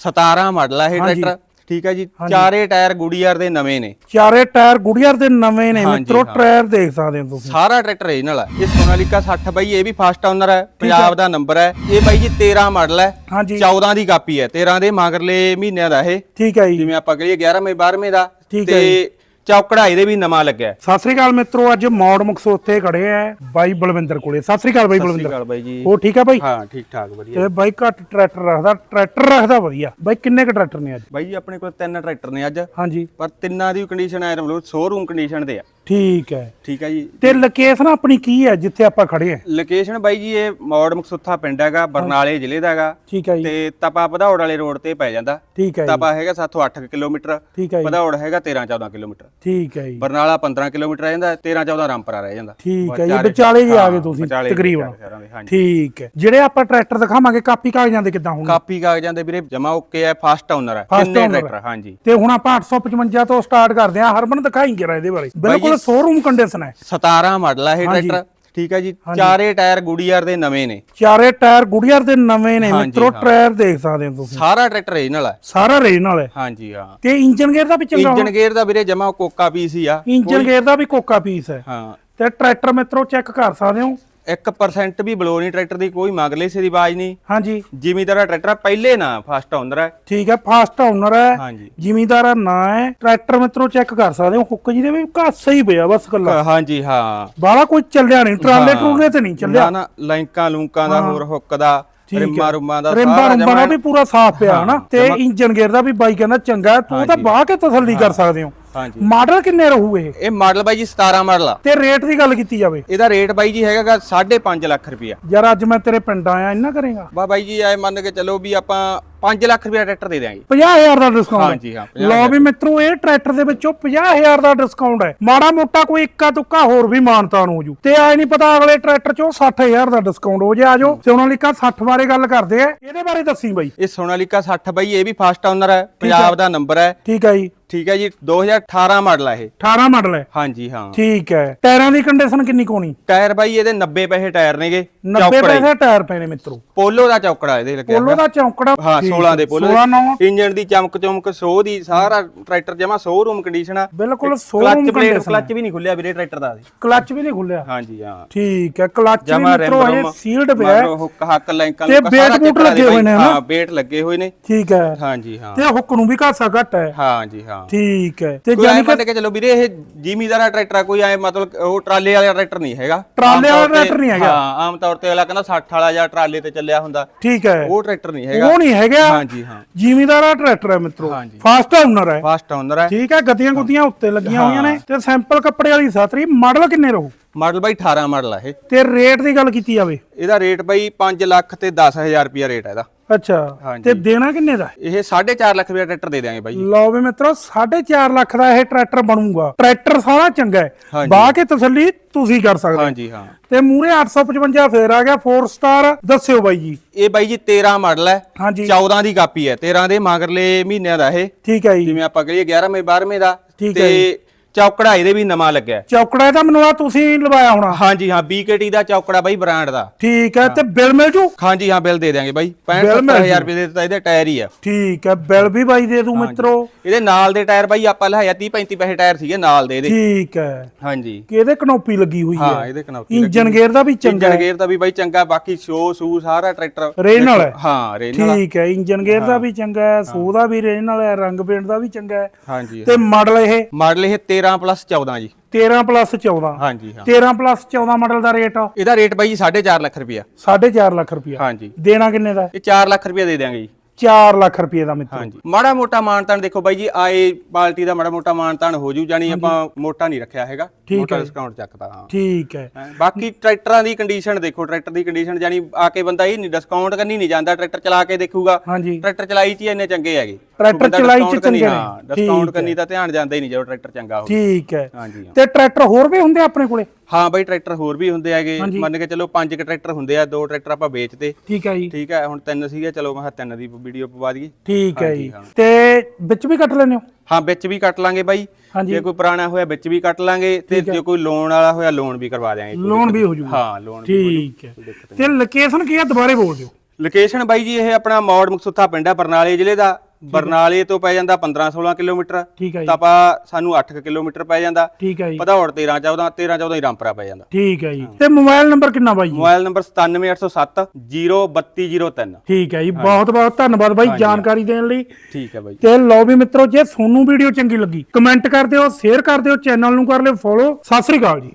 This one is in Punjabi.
17 ਮਾਡਲ ਆ ਇਹ ਹਾਂਜੀ। ਟਰੈਕਟਰ। ਠੀਕ ਹੈ ਜੀ ਚਾਰੇ ਟਾਇਰ ਗੁੜੀਆਰ ਦੇ ਨਵੇਂ ਨੇ। ਚਾਰੇ ਟਾਇਰ ਗੁੜੀਅਰ ਦੇ ਨਵੇਂ ਨੇ। ਹਾਂਜੀ, ਮਿੱਤਰੋ ਹਾਂ। ਟਾਇਰ ਦੇਖ ਸਕਦੇ ਹੋ ਤੁਸੀਂ। ਸਾਰਾ ਟਰੈਕਟਰ ਰੀਜਨਲ ਹੈ ਇਹ ਸੋਨਾਲੀਕਾ 60 ਬਾਈ ਇਹ ਵੀ ਫਸਟ ਓਨਰ ਹੈ ਪੰਜਾਬ ਦਾ ਨੰਬਰ ਹੈ ਇਹ ਬਾਈ ਜੀ 13 ਮਾਡਲ ਹੈ ਹਾਂਜੀ। 14 ਦੀ ਕਾਪੀ ਹੈ 13 ਦੇ ਮਗਰਲੇ ਮਹੀਨਿਆਂ ਦਾ ਇਹ। ਠੀਕ ਹੈ ਜੀ। ਜਿਵੇਂ ਆਪਾਂ ਕਹੀਏ 11ਵੇਂ 12ਵੇਂ ਦਾ। ਠੀਕ ਹੈ ਤੇ ਚੌਕੜਾ ਇਹਦੇ ਵੀ ਨਵਾਂ ਲੱਗਿਆ। ਸਤਿ ਸ੍ਰੀ ਅਕਾਲ ਮਿੱਤਰੋ ਅੱਜ ਮੌੜ ਮਕਸੋਤੇ ਖੜੇ ਆ ਬਾਈ ਬਲਵਿੰਦਰ ਕੋਲੇ। ਸਤਿ ਸ੍ਰੀ ਅਕਾਲ ਬਾਈ ਸਤਿ ਸ਼੍ਰੀ ਬਲਵਿੰਦਰ। ਅਕਾਲ ਬਾਈ ਜੀ। ਉਹ ਠੀਕ ਆ ਬਾਈ? ਹਾਂ ਠੀਕ ਠਾਕ ਵਧੀਆ। ਤੇ ਬਾਈ ਘੱਟ ਟਰੈਕਟਰ ਰੱਖਦਾ ਟਰੈਕਟਰ ਰੱਖਦਾ ਵਧੀਆ। ਬਾਈ ਕਿੰਨੇ ਕ ਟਰੈਕਟਰ ਨੇ ਅੱਜ? ਬਾਈ ਜੀ ਆਪਣੇ ਕੋਲ ਤਿੰਨ ਟਰੈਕਟਰ ਨੇ ਅੱਜ। ਹਾਂਜੀ। ਪਰ ਤਿੰਨਾਂ ਦੀ ਕੰਡੀਸ਼ਨ ਐ ਮਤਲਬ ਸ਼ੋਰੂਮ ਕੰਡੀਸ਼ਨ ਤੇ ਆ। ਠੀਕ ਹੈ। ਠੀਕ ਹੈ ਜੀ। ਤੇ ਲੋਕੇਸ਼ਨ ਆਪਣੀ ਕੀ ਹੈ ਜਿੱਥੇ ਆਪਾਂ ਖੜੇ ਆ ਲੋਕੇਸ਼ਨ ਬਾਈ ਜੀ ਇਹ ਮੌੜ ਮਕਸੁੱਥਾ ਪਿੰਡ ਹੈਗਾ ਬਰਨਾਲੇ ਜ਼ਿਲ੍ਹੇ ਦਾ ਹੈਗਾ। ਠੀਕ ਹੈ ਜੀ। ਤੇ ਤਪਾ ਭਦੌੜ ਵਾਲੇ ਰੋਡ ਤੇ ਪੈ ਜਾਂਦਾ। ਠੀਕ ਹੈ ਜੀ। ਤਪਾ ਹੈਗਾ ਸਾਥੋਂ 8 ਕਿਲੋਮੀਟਰ ਠੀਕ ਹੈ ਜੀ। ਭਦੌੜ ਹੈਗਾ 13 14 ਕਿਲੋਮੀਟਰ। ਠੀਕ ਹੈ ਜੀ। ਬਰਨਾਲਾ 15 ਕਿਲੋਮੀਟਰ ਰਹਿ ਜਾਂਦਾ 13 14 ਰਾਮਪੁਰਾ ਰਹਿ ਜਾਂਦਾ। ਠੀਕ ਹੈ ਜੀ ਵਿਚਾਲੇ ਜੀ ਆ ਗਏ ਤੁਸੀਂ ਤਕਰੀਬਨ। ਠੀਕ ਹੈ। ਜਿਹੜੇ ਆਪਾਂ ਟਰੈਕਟਰ ਦਿਖਾਵਾਂਗੇ ਕਾਪੀ ਕਾਗਜ਼ਾਂ ਦੇ ਕਿੱਦਾਂ ਹੋਣਗੇ? ਕਾਪੀ ਕਾਗਜ਼ਾਂ ਦੇ ਵੀਰੇ ਜਮਾ ਓਕੇ ਹੈ ਫਸਟ ਓਨਰ ਹੈ। ਕਿੰਨੇ। ਟਰੈਕਟਰ ਹਾਂਜੀ। ਤੇ ਹੁਣ ਆਪਾਂ 855 ਤੋਂ ਸਟਾਰਟ ਕਰਦੇ ਹਾਂ। ਹਰਮਨ ਦਿਖਾਈ ਜਰਾ ਇਹਦੇ ਬਾਰੇ। ਬਿਲਕੁਲ ਸ਼ੋਰੂਮ ਕੰਡੀਸ਼ਨ ਹੈ। 17 ਮਾਡਲ ਹੈ ਇਹ। ਟਰੈਕਟਰ ਠੀਕ ਹੈ ਜੀ? ਚਾਰੇ ਟਾਇਰ ਗੁੜੀਆਰ ਦੇ ਨਵੇਂ ਨੇ। ਚਾਰੇ ਟਾਇਰ ਗੁੜੀਅਰ ਦੇ ਨਵੇਂ ਨੇ। ਮਿੱਤਰੋ। ਟਾਇਰ ਦੇਖ ਸਕਦੇ ਹੋ ਤੁਸੀਂ। ਸਾਰਾ ਟਰੈਕਟਰ ਰੀਜਨਲ ਹੈ ਸਾਰਾ ਰੇਨ ਵਾਲਾ ਹੈ। ਹਾਂਜੀ ਹਾਂ। ਤੇ ਇੰਜਨ ਗੇਅਰ ਦਾ ਵੀ ਚੰਗਾ ਇੰਜਨ ਗੇਅਰ ਦਾ ਵੀਰੇ ਜਮਾ ਕੋਕਾ ਪੀਸ ਹੀ ਆ। ਇੰਜਨ ਗੇਅਰ ਦਾ ਵੀ ਕੋਕਾ ਪੀਸ ਹੈ। ਹਾਂ। ਤੇ ਟਰੈਕਟਰ ਮਿੱਤਰੋ ਚੈੱਕ ਕਰ ਸਕਦੇ ਹੋ। 1% ਵੀ ਬਲੋ ਨਹੀਂ ਟਰੈਕਟਰ ਦੀ ਕੋਈ ਮਗਲੇ ਸੇ ਦੀ ਆਵਾਜ਼ ਨਹੀਂ। ਹਾਂਜੀ। ਜ਼ਿਮੀਦਾਰ ਦਾ ਟਰੈਕਟਰ ਪਹਿਲੇ ਨਾ ਫਸਟ ਓਨਰ ਹੈ ਠੀਕ ਹੈ ਫਾਸਟ ਓਨਰ ਹੈ ਹਾਂਜੀ। ਜ਼ਿਮੀਦਾਰਾ ਨਾਂ ਹੈ ਟਰੈਕਟਰ ਮਿੱਤਰੋ ਚੈੱਕ ਕਰ ਸਕਦੇ ਹੋ ਹੁੱਕ ਜੀ ਦੇ ਵੀ ਕਾਸਾ ਹੀ ਪਿਆ ਬਸ ਕੱਲਾ ਹਾਂਜੀ ਹਾਂ। ਬਾਲਾ ਕੋਈ ਚੱਲਿਆ ਨਹੀਂ ਟਰਾਲੇ ਹਾਂ। ਟਰੂਲੇ ਤੇ ਨਹੀਂ ਚੱਲਿਆ। ਨਾ ਨਾ ਲਾਈਕਾਂ ਲੂੰਕਾਂ ਦਾ ਹੋਰ ਹੁੱਕ ਦਾ ਠੀਕ। ਰਿੰਮਾ ਰੁੰਮਾ ਦਾ ਰਿੰਬਾ ਸਾਰਾ ਰੁੰਬਾ ਦਾ ਜਮਾਂ- ਵੀ ਪੂਰਾ ਸਾਫ਼ ਪਿਆ ਹਨਾ? ਤੇ ਇੰਜਨ ਗੇਅਰ ਦਾ ਵੀ ਬਾਈ ਕਹਿੰਦਾ ਚੰਗਾ ਹੈ, ਤੂੰ ਤਾਂ ਬਾਹ ਕੇ ਤਸੱਲੀ ਕਰ ਸਕਦੇ ਹੋ। ਹਾਂਜੀ। ਮਾਡਲ ਕਿੰਨੇ ਰਹੂ ਇਹ? ਇਹ ਮਾਡਲ ਬਾਈ ਜੀ 17 ਮਾਡਲ ਆ। ਤੇ ਰੇਟ ਦੀ ਗੱਲ ਕੀਤੀ ਜਾਵੇ। ਇਹਦਾ ਰੇਟ ਬਾਈ ਜੀ ਹੈਗਾ 5.5 ਲੱਖ ਰੁਪਇਆ। ਯਾਰ ਅੱਜ ਮੈਂ ਤੇਰੇ ਪਿੰਡ ਆਇਆ ਇੰਨਾ ਕਰੇਗਾ? ਬਾ ਬਾਈ ਜੀ ਐ ਮੰਨ ਕੇ ਚੱਲੋ ਵੀ ਆਪਾਂ 5 ਲੱਖ ਰੁਪਇਆ ਟਰੈਕਟਰ ਦੇ ਦਿਆਂਗੇ। 50000 ਦਾ ਡਿਸਕਾਊਂਟ ਹਾਂਜੀ ਹਾਂ 50 ਲਓ ਵੀ ਮਿੱਤਰੋ ਇਹ ਟਰੈਕਟਰ ਦੇ ਵਿੱਚੋਂ 50000 ਦਾ ਡਿਸਕਾਊਂਟ ਹੈ। ਮਾੜਾ ਮੋਟਾ ਕੋਈ ਇੱਕਾ ਤੁੱਕਾ ਹੋਰ ਵੀ ਮਾਨਤਾਨ ਹੋ ਜੂ। ਤੇ ਆਏ ਨਹੀਂ ਪਤਾ ਅਗਲੇ ਟਰੈਕਟਰ ਚੋਂ 60000 ਦਾ ਡਿਸਕਾਊਂਟ ਹੋ ਜੇ। ਆਜੋ ਤੇ ਉਹਨਾਂ ਲਈ 60 ਬਾਰੇ ਗੱਲ ਕਰਦੇ ਆ। ਇਹਦੇ ਬਾਰੇ ਦੱਸੀ ਬਾਈ। ਇਹ ਸੋਨਾਲੀਕਾ 60 ਬਾਈ ਇਹ ਵੀ ਫਸਟ ਓਨਰ ਹੈ। ਪੰਜਾਬ ਦਾ ਨੰਬਰ ਹੈ। ਠੀਕ ਹੈ ਜੀ। ਠੀਕ ਹੈ ਜੀ 2018 ਮਾਡਲ ਆ ਇਹ। 18 ਮਾਡਲ ਹੈ। ਹਾਂਜੀ ਹਾਂ। ਠੀਕ ਹੈ। ਟਾਇਰਾਂ ਦੀ ਕੰਡੀਸ਼ਨ ਕਿੰਨੀ ਕੋਣੀ ਟਾਇਰ ਬਾਈ ਇਹਦੇ 90 ਪੈਸੇ ਟਾਇਰ ਨੇਗੇ। 90 ਚੌਕੜਾ ਹੀ। ਪੈਸੇ ਟਾਇਰ ਨੇ ਮਿੱਤਰੋ। ਪੋਲੋ ਦਾ ਚੌਕੜਾ ਇਹਦੇ ਲੱਗਿਆ ਪੋਲੋ ਦਾ ਚੌਂਕੜਾ। ਹਾਂ 16 ਦੇ ਪੋਲੋ 16 ਨੌ। ਇੰਜਨ ਦੀ ਚਮਕ ਚਮਕ ਸੋ ਦੀ ਸਾਰਾ ਟਰੈਕਟਰ ਜਮਾ ਸ਼ੋਰੂਮ ਕੰਡੀਸ਼ਨ ਆ। ਬਿਲਕੁਲ ਸ਼ੋਰੂਮ ਕੰਡੀਸ਼ਨ ਕਲੱਚ ਵੀ ਨਹੀਂ ਖੁੱਲਿਆ ਵੀਰੇ ਟਰੈਕਟਰ ਦਾ ਕਲੱਚ ਵੀ ਨਹੀਂ ਖੁੱਲਿਆ। ਹਾਂਜੀ ਹਾਂ। ਠੀਕ ਹੈ ਕਲੱਚ ਵੀ ਮਿੱਤਰੋ ਹਜੇ ਸੀਲਡ ਪਿਆ ਹੈ। ਹੁੱਕ ਹੱਕ ਲੈਂਕਾਂ ਤੇ ਬੇਟ ਬੂਟ ਲੱਗੇ ਹੋਏ ਨੇ? ਹਾਂ ਬੇਟ ਲੱਗੇ ਹੋਏ ਨੇ। ਠੀਕ ਹੈ। ਹਾਂਜੀ ਹਾਂ। ਤੇ ਹੁੱਕ ਨੂੰ ਵੀ ਘਾਸਾ ਘੱਟ ਹੈ। ਹਾਂਜੀ ਹਾਂ। ਠੀਕ ਹੈ। ਤੇ ਕੋਈ ਐ ਜਾਨੀ ਕਿ ਮੰਨ ਕੇ ਚਲੋ ਵੀਰੇ ਇਹ ਜ਼ਿਮੀਦਾਰਾ ਟਰੈਕਟਰ ਆ ਕੋਈ ਐ ਮਤਲਬ ਉਹ ਟਰਾਲੇ ਵਾਲਾ ਟਰੈਕਟਰ ਨਹੀਂ ਹੈਗਾ। ਟਰਾਲੇ ਆਮ ਵਾਲਾ ਤੌਰ ਤੇ- ਟਰੈਕਟਰ ਨਹੀਂ ਹੈਗਾ। ਹਾਂ ਆਮ ਤੌਰ ਤੇ ਅਗਲਾ ਕਹਿੰਦਾ 60 ਵਾਲਾ ਜਾਂ ਟਰਾਲੇ ਤੇ ਚੱਲਿਆ ਹੁੰਦਾ। ਠੀਕ ਹੈ। ਉਹ ਟਰੈਕਟਰ ਨਹੀਂ ਹੈਗਾ। ਉਹ ਨਹੀਂ ਹੈਗਾ। ਹਾਂਜੀ ਹਾਂ। ਜ਼ਿਮੀਦਾਰਾ ਟਰੈਕਟਰ ਹੈ ਮਿੱਤਰੋ। ਹਾਂਜੀ। ਫਾਸਟ ਓਨਰ ਹੈ। ਫਸਟ ਓਨਰ ਹੈ। ਠੀਕ ਹੈ ਗੱਦੀਆਂ ਗੁੱਦੀਆਂ ਉੱਤੇ ਲੱਗੀਆਂ ਹੋਈਆਂ ਨੇ। ਤੇ ਸੈਂਪਲ ਕੱਪੜੇ ਵਾਲੀ ਸਾਤਰੀ ਮਾਡਲ ਕਿੰਨੇ ਰਹੂ? ਮਾਡਲ ਬਾਈ 18 ਮਾਡਲ ਆ ਇਹ। ਤੇ ਰੇਟ ਦੀ ਗੱਲ ਕੀਤੀ ਜਾਵੇ? ਇਹਦਾ ਰੇਟ ਬਾਈ 5 ਲੱਖ ਤੇ 10000 ਰੁਪਿਆ ਰੇਟ ਹੈ ਇਹਦਾ। ਅੱਛਾ। ਤੇ ਦੇਣਾ ਕਿੰਨੇ ਦਾ? ਇਹ 4.5 ਲੱਖ ਰੁਪਿਆ ਟਰੈਕਟਰ ਦੇ ਦਿਆਂਗੇ ਬਾਈ ਲਓ ਵੀ ਮਿੱਤਰੋ 4.5 ਲੱਖ ਦਾ ਇਹ ਟਰੈਕਟਰ ਬਣੂਗਾ। ਟਰੈਕਟਰ ਸਾਰਾ ਚੰਗਾ ਹੈ। ਬਾਹ ਕੇ ਤਸੱਲੀ ਤੁਸੀਂ ਕਰ ਸਕਦੇ ਹੋ। ਹਾਂਜੀ ਹਾਂ। ਤੇ ਮੂਰੇ 855 ਫੇਰ ਆ ਗਿਆ 4 ਸਟਾਰ ਦੱਸਿਓ ਬਾਈ ਜੀ। ਇਹ ਬਾਈ ਜੀ 13 ਮਾਡਲ ਹੈ। ਹਾਂਜੀ। 14 ਦੀ ਕਾਪੀ ਹੈ। 13 ਦੇ ਮਗਰਲੇ ਮਹੀਨਿਆਂ ਦਾ ਇਹ। ਠੀਕ ਹੈ ਜੀ। ਜਿਵੇਂ ਆਪਾਂ ਕਹੀਏ 11ਵੇਂ 12ਵੇਂ ਦਾ। ਤੇ ਚੌਕੜਾ ਇਹਦੇ ਵੀ ਨਵਾਂ ਲੱਗਿਆ। ਚੌਕੜਾ ਇਹਦਾ ਮੈਨੂੰ ਆ ਤੁਸੀਂ ਲਵਾਇਆ ਹੋਣਾ। ਹਾਂਜੀ ਹਾਂ BKT ਦਾ ਚੌਕੜਾ ਬਾਈ ਬ੍ਰਾਂਡ ਦਾ। ਠੀਕ ਹੈ ਤੇ ਬਿੱਲ ਮਿਲ ਜੂ? ਹਾਂਜੀ ਹਾਂ ਬਿੱਲ ਦੇ ਦਿਆਂਗੇ ਬਾਈ। ਬਿੱਲ ਮਿਲ 65000 ਰੁਪਏ ਦੇ ਦਿੱਤਾ ਇਹਦੇ ਟਾਇਰ ਹੀ ਆ। ਠੀਕ ਹੈ ਬਿੱਲ ਵੀ ਬਾਈ ਦੇ ਦੂ ਮਿੱਤਰੋ। ਇਹਦੇ ਨਾਲ ਦੇ ਟਾਇਰ ਬਾਈ ਆਪਾਂ ਲਹਾਇਆ 30 35 ਪੈਸੇ ਟਾਇਰ ਸੀਗੇ ਨਾਲ ਦੇ ਇਹਦੇ। ਠੀਕ ਹੈ। ਹਾਂਜੀ। ਕਿ ਇਹਦੇ ਕਨੋਪੀ ਲੱਗੀ ਹੋਈ ਹਾਂ ਹੈ। ਇਹਦੇ ਕਨੌਤੀ ਇੰਜਨ ਗੇਅਰ ਦਾ ਵੀ ਚੰਗਾ ਇੰਜਨ ਗੇਅਰ ਦਾ ਵੀ ਬਾਈ ਚੰਗਾ ਬਾਕੀ ਸ਼ੋ ਸੂ ਸਾਰਾ ਟਰੈਕਟਰ। ਰੇਨ ਵਾਲਾ ਹੈ। ਹਾਂ ਰੇਨ ਵਾਲਾ। ਠੀਕ ਹੈ ਇੰਜਨ ਗੇਅਰ ਦਾ ਵੀ ਚੰਗਾ ਹੈ ਸੋ ਦਾ ਵੀ ਰੇਨ ਵਾਲਾ ਹੈ ਰੰਗ ਪੇਂਟ ਦਾ ਵੀ ਚੰਗਾ ਹੈ। ਹਾਂਜੀ। ਤੇ ਮਾਡਲ ਇਹ? ਮਾਡਲ ਇਹ 13 ਪਲੱਸ 14 ਜੀ। 13 ਪਲੱਸ 14 ਹਾਂਜੀ ਹਾਂ। 13 ਪਲੱਸ 14 ਮਾਡਲ ਦਾ ਰੇਟ ਇਹਦਾ ਰੇਟ ਬਾਈ ਜੀ 4.5 ਲੱਖ ਰੁਪਇਆ 4.5 ਲੱਖ ਰੁਪਇਆ ਹਾਂਜੀ। ਦੇਣਾ ਕਿੰਨੇ ਦਾ? ਇਹ 4 ਲੱਖ ਰੁਪਇਆ ਦੇ ਦਿਆਂਗੇ ਜੀ। 4 ਲੱਖ ਰੁਪਏ ਦਾ ਮਿੱਤਰ। ਹਾਂਜੀ। ਮਾੜਾ ਮੋਟਾ ਮਾਨਤਾਨ ਦੇਖੋ ਬਾਈ ਜੀ ਆਏ ਪਾਰਟੀ ਦਾ ਮਾੜਾ ਮੋਟਾ ਮਾਨਤਾਨ ਹੋ ਜੂ ਜਾਨੀ ਆਪਾਂ ਮੋਟਾ ਨਹੀਂ ਰੱਖਿਆ ਹੈਗਾ ਮੋਟਾ ਡਿਸਕਾਊਂਟ ਚੱਕਦਾ ਹਾਂ। ਠੀਕ ਹੈ। ਬਾਕੀ ਟਰੈਕਟਰਾਂ ਦੀ ਕੰਡੀਸ਼ਨ ਦੇਖੋ ਟਰੈਕਟਰ ਦੀ ਕੰਡੀਸ਼ਨ ਜਾਨੀ ਆ ਕੇ ਬੰਦਾ ਇਹ ਨਹੀਂ ਡਿਸਕਾਊਂਟ ਕਰਨੀ ਨਹੀਂ ਜਾਂਦਾ ਟਰੈਕਟਰ ਚਲਾ ਕੇ ਦੇਖੂਗਾ। ਟਰੈਕਟਰ ਚਲਾਈ ਚ ਇੰਨੇ ਚੰਗੇ ਹੈਗੇ। ਟਰੈਕਟਰ ਚਲਾਈ ਚ ਚੰਗੇ ਨੇ। ਹਾਂ ਡਿਸਕਾਊਂਟ ਕਰਨੀ ਤਾਂ ਧਿਆਨ ਜਾਂਦਾ ਹੀ ਨਹੀਂ ਜਦੋਂ ਟਰੈਕਟਰ ਚੰਗਾ ਹੋਵੇ। ਠੀਕ ਹੈ। ਤੇ ਟਰੈਕਟਰ ਹੋਰ ਵੀ ਹੁੰਦੇ ਆਪਣੇ ਕੋਲੇ? ਹਾਂ ਬਾਈ ਟਰੈਕਟਰ ਹੋਰ ਵੀ ਹੁੰਦੇ ਹੈਗੇ। ਮੰਨ ਕੇ ਚਲੋ ਪੰਜ ਕ ਟਰੈਕਟਰ ਹੁੰਦੇ ਆ ਦੋ ਟਰੈਕਟਰ ਆਪਾਂ ਵੇਚਦੇ। ਠੀਕ ਹੈ ਜੀ। ਠੀਕ ਹੈ ਹੁਣ ਤਿੰਨ ਸੀਗੇ ਚਲੋ ਮੈਂ ਤਿੰਨ ਦੀ ਵੀਡੀਓ ਪਵਾ ਦਈਏ। ਠੀਕ ਹੈ ਜੀ। ਤੇ ਵਿੱਚ ਵੀ ਕੱਟ ਲੈਣੇ ਹੋ? ਹਾਂ ਵਿੱਚ ਵੀ ਕੱਟ ਲਾਂਗੇ ਬਾਈ। ਜੇ ਕੋਈ ਪੁਰਾਣਾ ਹੋਇਆ ਵਿੱਚ ਵੀ ਕੱਟ ਲਾਂਗੇ ਤੇ ਜੇ ਕੋਈ ਲੋਨ ਵਾਲਾ ਹੋਇਆ ਲੋਨ ਵੀ ਕਰਵਾ ਦਿਆਂਗੇ। ਲੋਨ ਵੀ ਹੋ ਜੂਗਾ। ਹਾਂ ਲੋਨ ਵੀ ਠੀਕ ਹੈ। ਤੇ ਲੋਕੇਸ਼ਨ ਕੀ ਹੈ? ਦੁਬਾਰੇ ਬੋਲ ਦਿਓ। ਲੋਕੇਸ਼ਨ ਬਾਈ ਜੀ ਇਹ ਆਪਣਾ ਮੌੜ ਮਕਸੁੱਥਾ ਪਿੰਡ ਹੈ ਬਰਨਾਲੇ ਜ਼ਿਲ੍ਹੇ ਦਾ। ਬਰਨਾਲੇ ਤੋਂ ਪੈ ਜਾਂਦਾ 15 16 ਕਿਲੋਮੀਟਰ। ਠੀਕ ਹੈ ਜੀ। ਤਾਂ ਆਪਾਂ ਸਾਨੂੰ 8 ਕਿਲੋਮੀਟਰ ਪੈ ਜਾਂਦਾ। ਠੀਕ ਹੈ ਜੀ। ਭਦੌੜ 13 14 13 14 ਹੀ ਰਾਮਪੁਰਾ ਪੈ ਜਾਂਦਾ। ਠੀਕ ਹੈ ਜੀ। ਤੇ ਮੋਬਾਈਲ ਨੰਬਰ ਕਿੰਨਾ ਬਾਈ ਜੀ? ਮੋਬਾਈਲ ਨੰਬਰ 97807 03203 ਠੀਕ ਹੈ ਜੀ। ਬਹੁਤ ਬਹੁਤ ਧੰਨਵਾਦ ਬਾਈ ਜਾਣਕਾਰੀ ਦੇਣ ਲਈ। ਠੀਕ ਹੈ ਬਾਈ। ਤੇ ਲਓ ਵੀ ਮਿੱਤਰੋ ਜੇ ਤੁਹਾਨੂੰ ਵੀਡੀਓ ਚੰਗੀ ਲੱਗੀ ਕਮੈਂਟ ਕਰ ਦਿਓ ਸ਼ੇਅਰ ਕਰ ਦਿਓ ਚੈਨਲ ਨੂੰ ਕਰ ਲਿਓ ਫੋਲੋ। ਸਤਿ ਸ੍ਰੀ ਅਕਾਲ ਜੀ।